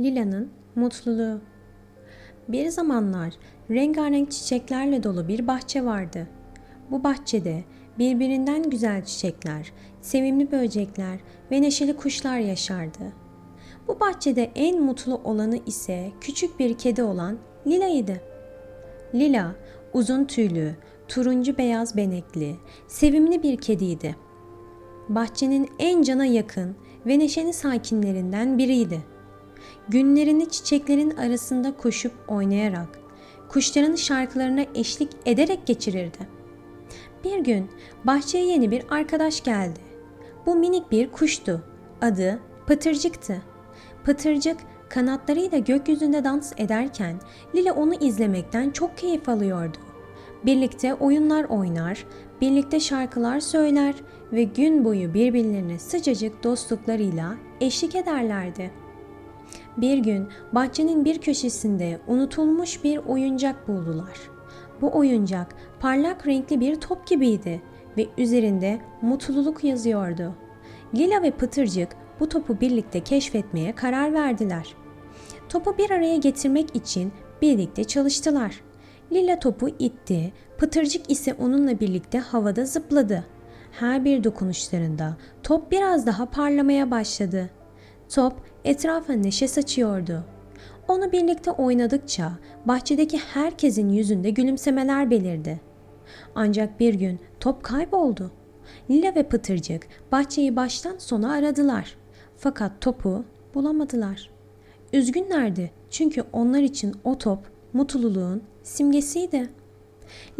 Lila'nın mutluluğu. Bir zamanlar rengarenk çiçeklerle dolu bir bahçe vardı. Bu bahçede birbirinden güzel çiçekler, sevimli böcekler ve neşeli kuşlar yaşardı. Bu bahçede en mutlu olanı ise küçük bir kedi olan Lila'ydı. Lila uzun tüylü, turuncu beyaz benekli, sevimli bir kediydi. Bahçenin en cana yakın ve neşeli sakinlerinden biriydi. Günlerini çiçeklerin arasında koşup oynayarak, kuşların şarkılarına eşlik ederek geçirirdi. Bir gün bahçeye yeni bir arkadaş geldi. Bu minik bir kuştu. Adı Pıtırcık'tı. Pıtırcık kanatlarıyla gökyüzünde dans ederken Lila onu izlemekten çok keyif alıyordu. Birlikte oyunlar oynar, birlikte şarkılar söyler ve gün boyu birbirlerine sıcacık dostluklarıyla eşlik ederlerdi. Bir gün bahçenin bir köşesinde unutulmuş bir oyuncak buldular. Bu oyuncak parlak renkli bir top gibiydi ve üzerinde mutluluk yazıyordu. Lila ve Pıtırcık bu topu birlikte keşfetmeye karar verdiler. Topu bir araya getirmek için birlikte çalıştılar. Lila topu itti, Pıtırcık ise onunla birlikte havada zıpladı. Her bir dokunuşlarında top biraz daha parlamaya başladı. Top etrafa neşe saçıyordu. Onu birlikte oynadıkça bahçedeki herkesin yüzünde gülümsemeler belirdi. Ancak bir gün top kayboldu. Lila ve Pıtırcık bahçeyi baştan sona aradılar. Fakat topu bulamadılar. Üzgünlerdi çünkü onlar için o top mutluluğun simgesiydi.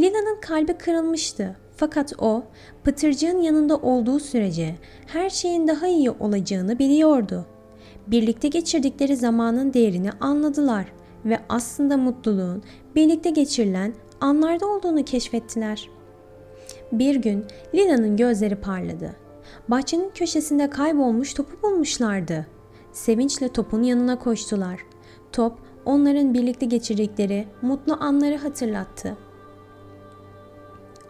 Lila'nın kalbi kırılmıştı. Fakat o, Pıtırcığın yanında olduğu sürece her şeyin daha iyi olacağını biliyordu. Birlikte geçirdikleri zamanın değerini anladılar ve aslında mutluluğun birlikte geçirilen anlarda olduğunu keşfettiler. Bir gün Lila'nın gözleri parladı. Bahçenin köşesinde kaybolmuş topu bulmuşlardı. Sevinçle topun yanına koştular. Top onların birlikte geçirdikleri mutlu anları hatırlattı.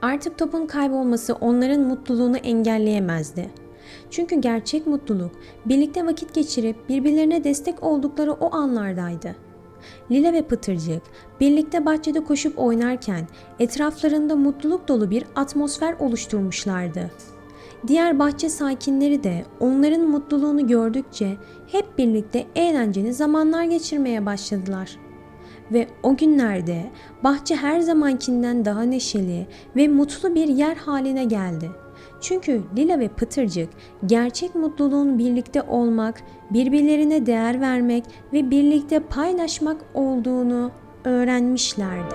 Artık topun kaybolması onların mutluluğunu engelleyemezdi. Çünkü gerçek mutluluk birlikte vakit geçirip birbirlerine destek oldukları o anlardaydı. Lila ve Pıtırcık birlikte bahçede koşup oynarken etraflarında mutluluk dolu bir atmosfer oluşturmuşlardı. Diğer bahçe sakinleri de onların mutluluğunu gördükçe hep birlikte eğlenceli zamanlar geçirmeye başladılar. Ve o günlerde bahçe her zamankinden daha neşeli ve mutlu bir yer haline geldi. Çünkü Lila ve Pıtırcık gerçek mutluluğun birlikte olmak, birbirlerine değer vermek ve birlikte paylaşmak olduğunu öğrenmişlerdi.